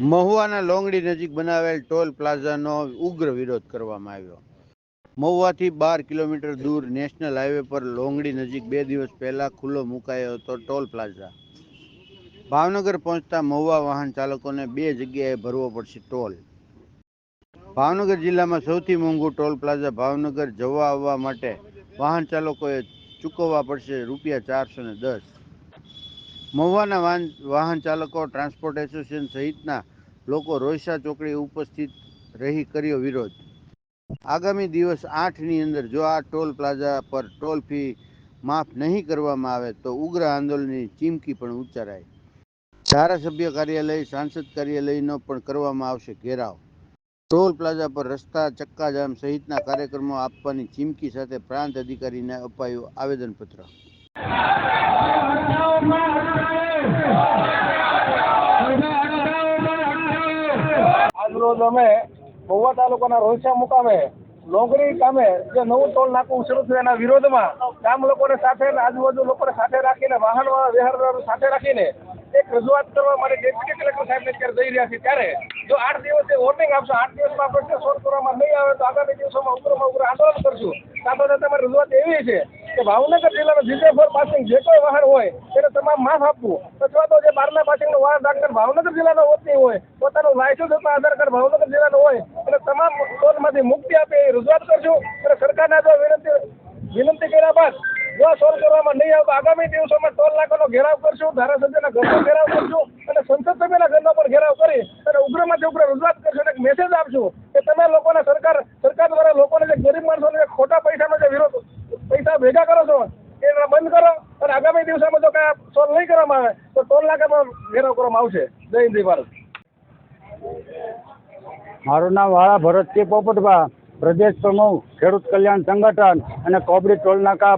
મહુવાના લોંગડી નજીક બનાવેલ ટોલ પ્લાઝાનો ઉગ્ર વિરોધ કરવામાં આવ્યો. મહુવાથી બાર કિલોમીટર દૂર નેશનલ હાઈવે પર લોંગડી નજીક બે દિવસ પહેલા ખુલ્લો મુકાયો હતો ટોલ પ્લાઝા. ભાવનગર પહોંચતા મહુવા વાહન ચાલકોને બે જગ્યાએ ભરવો પડશે ટોલ. ભાવનગર જિલ્લામાં સૌથી મોંઘું ટોલ પ્લાઝા ભાવનગર જવા આવવા માટે વાહન ચાલકોએ ચૂકવવા પડશે રૂપિયા ચારસો ને દસ. મહુવાના વાહન વાહન ચાલકો ટ્રાન્સપોર્ટ એસોસિએશન સહિતના લોકો રોયસા ચોકડી ઉપસ્થિત રહી કર્યો વિરોધ. આગામી દિવસ આઠની અંદર જો આ ટોલ પ્લાઝા પર ટોલ ફી માફ નહીં કરવામાં આવે તો ઉગ્ર આંદોલનની ચીમકી પણ ઉચ્ચારાય. ધારાસભ્ય કાર્યાલય, સાંસદ કાર્યાલયનો પણ કરવામાં આવશે ઘેરાવ. ટોલ પ્લાઝા પર રસ્તા ચક્કાજામ સહિતના કાર્યક્રમો આપવાની ચીમકી સાથે પ્રાંત અધિકારીને અપાયું આવેદનપત્ર. આજરોજ અમે મહુવા તાલુકાના રોહિસા મુકામે લોંગરી કામે જે નવું ટોલ નાકું શરૂ થયું એના વિરોધમાં ગામ લોકોને સાથે આજુબાજુ લોકોને સાથે રાખીને વાહન વ્યવહાર સાથે રાખીને એક રજૂઆત કરવા માટે ડેપ્યુટી કલેક્ટર સાહેબને અત્યારે જઈ રહ્યા છે ત્યારે જો આઠ દિવસે વોર્નિંગ આપશો, આઠ દિવસમાં પ્રશ્ન સોલ્વ કરવામાં નહીં આવે તો આગામી દિવસોમાં ઉગ્રમાં ઉગ્ર આંદોલન કરશું. સાથે સાથે અમારી રજૂઆત એવી છે કે ભાવનગર જિલ્લાનો જીજે ફોર પાસિંગ જે કોઈ વાહન હોય તેને તમામ માફ આપવું. અથવા તો જે બારના પાસિંગનો વાહન દાખલ ભાવનગર જિલ્લાનો હોતી હોય, પોતાનું લાયસન્સ અથવા આધાર કાર્ડ ભાવનગર જિલ્લાનો હોય, અને તમામ ટોલમાંથી મુક્તિ આપે એ રજૂઆત કરશું અને સરકારને જો વિનંતી વિનંતી કર્યા બાદ જો સોલ્વ કરવામાં નહીં આવતો, આગામી દિવસોમાં ટોલ નાકાનો ઘેરાવ કરશું, ધારાસભ્યના ઘરનો ઘેરાવ કરશું, અને સંસદ સભ્યના ઘરનો પણ ઘેરાવ કરી, અને ઉગ્રમાંથી ઉગ્ર રજૂઆત કરશું અને એક મેસેજ આપશું કે તમે લોકોને સરકાર સરકાર દ્વારા લોકોને જે ગરીબ માણસોને ખોટા પૈસાનો જે વિરોધ પૈસા ભેગા કરો છો, એ બંધ કરો, અને આગામી દિવસોમાં જો કાંઈ સોલ્વ નહીં કરવામાં આવે, તો ટોલ નાકામાં ઘેરાવ કરવામાં આવશે. જય હિન્દ ભારત. મારું નામ વાળા ભરતસિંહ પોપટભા, પ્રદેશ પ્રમુખ. ખેડૂત કલ્યાણ સંગઠન અને કોબડી ટોલનાકા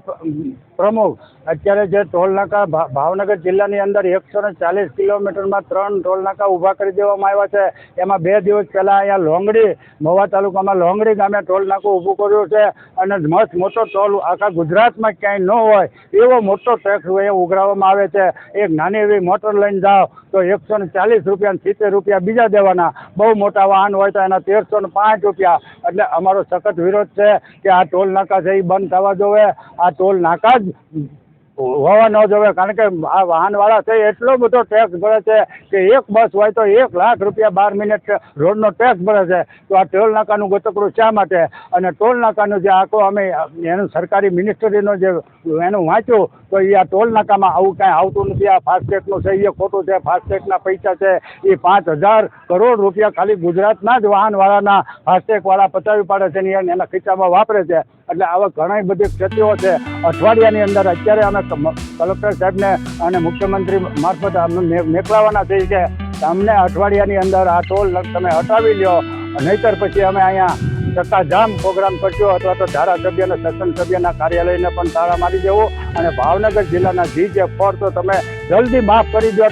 પ્રમુખ. અત્યારે જે ટોલનાકા ભાવનગર જિલ્લાની અંદર એકસો ને ચાલીસ કિલોમીટરમાં ત્રણ ટોલનાકા ઊભા કરી દેવામાં આવ્યા છે. એમાં બે દિવસ પહેલાં અહીંયા લોંગડી, મહુવા તાલુકામાં લોંગડી ગામે ટોલનાકું ઊભું કર્યું છે અને મસ્ત મોટો ટોલ આખા ગુજરાતમાં ક્યાંય ન હોય એવો મોટો ટેક્સ અહીંયા ઉઘરાવવામાં આવે છે. એક નાની એવી મોટર લઈને જાઓ તો એકસો ને ચાલીસ રૂપિયા સિત્તેર રૂપિયા બીજા દેવાના બહુ મોટા વાહન હોય તો એના તેરસો ને પાંચ રૂપિયા. એટલે અમારો સખત વિરોધ છે કે આ ટોલ નાકા છે એ બંધ થવા જોવે આ ટોલ નાકા જ હોવા ન જોવે, કારણ કે આ વાહનવાળા છે, એટલો બધો ટેક્સ ભરે છે કે એક બસ હોય તો એક લાખ રૂપિયા બાર મિનિટ રોડનો ટેક્સ ભરે છે. તો આ ટોલ નાકાનું ગોતકડું શા માટે? અને ટોલ નાકાનું જે આખો અમે, એનું સરકારી મિનિસ્ટ્રીનો જે એનું વાંચ્યું, તો એ આ ટોલ નાકામાં આવું કાંઈ આવતું નથી. આ ફાસ્ટેગનું છે એ ખોટું છે. ફાસ્ટેગના પૈસા છે એ પાંચ હજાર કરોડ રૂપિયા ખાલી ગુજરાતના જ વાહનવાળાના ફાસ્ટેગવાળા પચાવી પાડે છે અને એને ખિસ્સામાં વાપરે છે. એટલે આવા ઘણા બધી ક્ષતિઓ છે. અઠવાડિયાની અંદર અત્યારે અમે કલેક્ટર સાહેબને અને મુખ્યમંત્રી મારફત અમે મે- થઈ કે અમને અઠવાડિયાની અંદર આ ટોલ તમે હટાવી લ્યો. નહીતર પછી અમે અહીંયા ચક્કાજામ પ્રોગ્રામ કરજો અથવા તો ધારાસભ્ય અને સભ્યના કાર્યાલયને પણ તાળા મારી દેવું. અને ભાવનગર જિલ્લાના જી જે ફોર તો તમે જલ્દી માફ કરી દો.